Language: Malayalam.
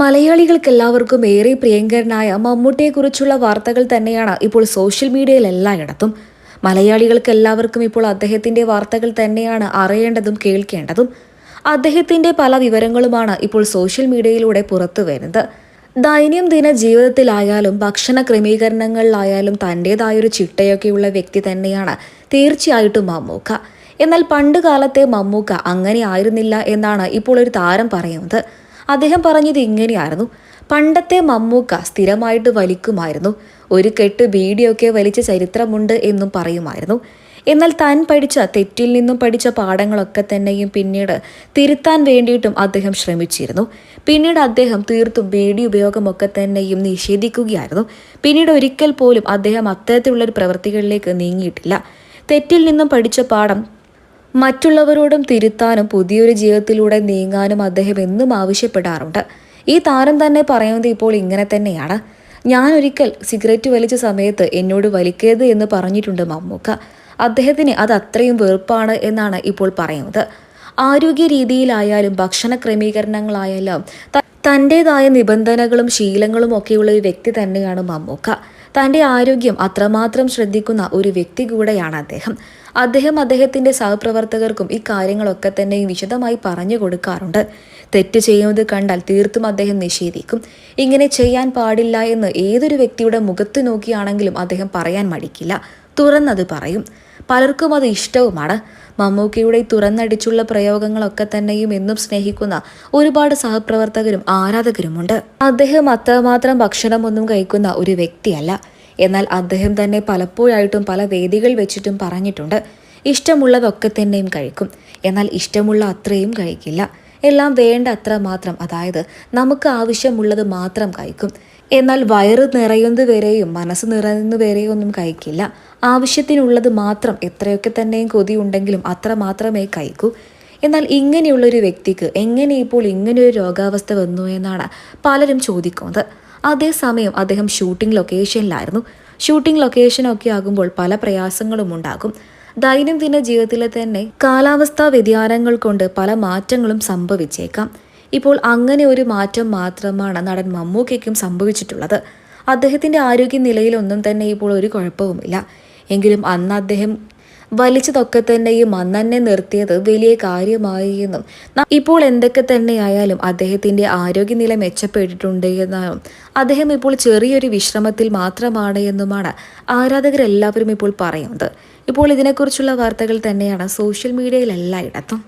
മലയാളികൾക്ക് എല്ലാവർക്കും ഏറെ പ്രിയങ്കരനായ മമ്മൂട്ടിയെക്കുറിച്ചുള്ള വാർത്തകൾ തന്നെയാണ് ഇപ്പോൾ സോഷ്യൽ മീഡിയയിൽ എല്ലായിടത്തും. മലയാളികൾക്ക് എല്ലാവർക്കും ഇപ്പോൾ അദ്ദേഹത്തിന്റെ വാർത്തകൾ തന്നെയാണ് അറിയേണ്ടതും കേൾക്കേണ്ടതും. അദ്ദേഹത്തിന്റെ പല വിവരങ്ങളുമാണ് ഇപ്പോൾ സോഷ്യൽ മീഡിയയിലൂടെ പുറത്തു വരുന്നത്. ദൈനംദിന ജീവിതത്തിലായാലും ഭക്ഷണ ക്രമീകരണങ്ങളിലായാലും തന്റെതായൊരു ചിട്ടയൊക്കെയുള്ള വ്യക്തി തന്നെയാണ് തീർച്ചയായിട്ടും മമ്മൂക്ക. എന്നാൽ പണ്ടുകാലത്തെ മമ്മൂക്ക അങ്ങനെ ആയിരുന്നില്ല എന്നാണ് ഇപ്പോൾ ഒരു താരം പറയുന്നത്. അദ്ദേഹം പറഞ്ഞത് ഇങ്ങനെയായിരുന്നു. പണ്ടത്തെ മമ്മൂക്ക സ്ഥിരമായിട്ട് വലിക്കുമായിരുന്നു. ഒരു കെട്ട് ബീഡിയൊക്കെ വലിച്ച ചരിത്രമുണ്ട് എന്നും പറയുമായിരുന്നു. എന്നാൽ താൻ പഠിച്ച തെറ്റിൽ നിന്നും പഠിച്ച പാഠങ്ങളൊക്കെ തന്നെയും പിന്നീട് തിരുത്താൻ വേണ്ടിയിട്ടും അദ്ദേഹം ശ്രമിച്ചിരുന്നു. പിന്നീട് അദ്ദേഹം തീർത്തും ബീഡി ഉപയോഗമൊക്കെ തന്നെയും നിഷേധിക്കുകയായിരുന്നു. പിന്നീട് ഒരിക്കൽ പോലും അദ്ദേഹം അത്തരത്തിലുള്ളൊരു പ്രവൃത്തികളിലേക്ക് നീങ്ങിയിട്ടില്ല. തെറ്റിൽ നിന്നും പഠിച്ച പാഠം മറ്റുള്ളവരോടും തിരുത്താനും പുതിയൊരു ജീവിതത്തിലൂടെ നീങ്ങാനും അദ്ദേഹം എന്നും ആവശ്യപ്പെടാറുണ്ട്. ഈ താരം തന്നെ പറയുന്നത് ഇപ്പോൾ ഇങ്ങനെ തന്നെയാണ്. ഞാൻ ഒരിക്കൽ സിഗരറ്റ് വലിച്ച സമയത്ത് എന്നോട് വലിക്കരുത് എന്ന് പറഞ്ഞിട്ടുണ്ട് മമ്മൂക്ക. അദ്ദേഹത്തിന് അത് അത്രയും വെറുപ്പാണ് എന്നാണ് ഇപ്പോൾ പറയുന്നത്. ആരോഗ്യ രീതിയിലായാലും ഭക്ഷണ ക്രമീകരണങ്ങളായാലും തന്റെതായ നിബന്ധനകളും ശീലങ്ങളും ഒക്കെയുള്ള ഒരു വ്യക്തി തന്നെയാണ് മമ്മൂക്ക. തന്റെ ആരോഗ്യം അത്രമാത്രം ശ്രദ്ധിക്കുന്ന ഒരു വ്യക്തി കൂടെയാണ് അദ്ദേഹം. അദ്ദേഹം അദ്ദേഹത്തിന്റെ സഹപ്രവർത്തകർക്കും ഈ കാര്യങ്ങളൊക്കെ തന്നെ വിശദമായി പറഞ്ഞു കൊടുക്കാറുണ്ട്. തെറ്റ് ചെയ്യുന്നത് കണ്ടാൽ തീർത്തും അദ്ദേഹം നിഷേധിക്കും. ഇങ്ങനെ ചെയ്യാൻ പാടില്ല എന്ന് ഏതൊരു വ്യക്തിയുടെ മുഖത്ത് നോക്കിയാണെങ്കിലും അദ്ദേഹം പറയാൻ മടിക്കില്ല. തുറന്നത് പറയും. പലർക്കും അത് ഇഷ്ടവുമാണ്. മമ്മൂക്കയുടെ തുറന്നടിച്ചുള്ള പ്രയോഗങ്ങളൊക്കെ തന്നെയും എന്നും സ്നേഹിക്കുന്ന ഒരുപാട് സഹപ്രവർത്തകരും ആരാധകരുമുണ്ട്. അദ്ദേഹം അത്രമാത്രം ഭക്ഷണമൊന്നും കഴിക്കുന്ന ഒരു വ്യക്തിയല്ല. എന്നാൽ അദ്ദേഹം തന്നെ പലപ്പോഴായിട്ടും പല വേദികൾ വെച്ചിട്ടും പറഞ്ഞിട്ടുണ്ട്. ഇഷ്ടമുള്ളതൊക്കെ തന്നെയും കഴിക്കും. എന്നാൽ ഇഷ്ടമുള്ള അത്രയും കഴിക്കില്ല. എല്ലാം വേണ്ട അത്ര മാത്രം. അതായത് നമുക്ക് ആവശ്യമുള്ളത് മാത്രം കഴിക്കും. എന്നാൽ വയറ് നിറയുന്നത് വരെയും മനസ്സ് നിറയുന്നത് വരെയും ഒന്നും കഴിക്കില്ല. ആവശ്യത്തിനുള്ളത് മാത്രം എത്രയൊക്കെ തന്നെയും കൊതി ഉണ്ടെങ്കിലും അത്ര മാത്രമേ കഴിക്കൂ. എന്നാൽ ഇങ്ങനെയുള്ളൊരു വ്യക്തിക്ക് എങ്ങനെ ഇപ്പോൾ ഇങ്ങനെയൊരു രോഗാവസ്ഥ വന്നു എന്നാണ് പലരും ചോദിക്കുന്നത്. അതേസമയം അദ്ദേഹം ഷൂട്ടിംഗ് ലൊക്കേഷനിലായിരുന്നു. ഷൂട്ടിംഗ് ലൊക്കേഷനൊക്കെ ആകുമ്പോൾ പല പ്രയാസങ്ങളും ഉണ്ടാകും. ദൈനംദിന ജീവിതത്തിലെ തന്നെ കാലാവസ്ഥാ വ്യതിയാനങ്ങൾ കൊണ്ട് പല മാറ്റങ്ങളും സംഭവിച്ചേക്കാം. ഇപ്പോൾ അങ്ങനെ ഒരു മാറ്റം മാത്രമാണ് നടൻ മമ്മൂക്കയ്ക്കും സംഭവിച്ചിട്ടുള്ളത്. അദ്ദേഹത്തിന്റെ അദ്ദേഹത്തിന്റെ ആരോഗ്യനിലയിലൊന്നും തന്നെ ഇപ്പോൾ ഒരു കുഴപ്പവുമില്ല. എങ്കിലും അന്ന് അദ്ദേഹം വലിച്ചതൊക്കെ ഈ മന്നനെ നിർത്തിയത് വലിയ കാര്യമായി എന്നും. ഇപ്പോൾ എന്തൊക്കെ തന്നെയായാലും അദ്ദേഹത്തിന്റെ ആരോഗ്യനില മെച്ചപ്പെട്ടിട്ടുണ്ട് എന്നും അദ്ദേഹം ഇപ്പോൾ ചെറിയൊരു വിശ്രമത്തിൽ മാത്രമാണ് എന്നുമാണ് ആരാധകരെല്ലാവരും ഇപ്പോൾ പറയുന്നത്. ഇപ്പോൾ ഇതിനെക്കുറിച്ചുള്ള വാർത്തകൾ തന്നെയാണ് സോഷ്യൽ മീഡിയയിൽ എല്ലായിടത്തും.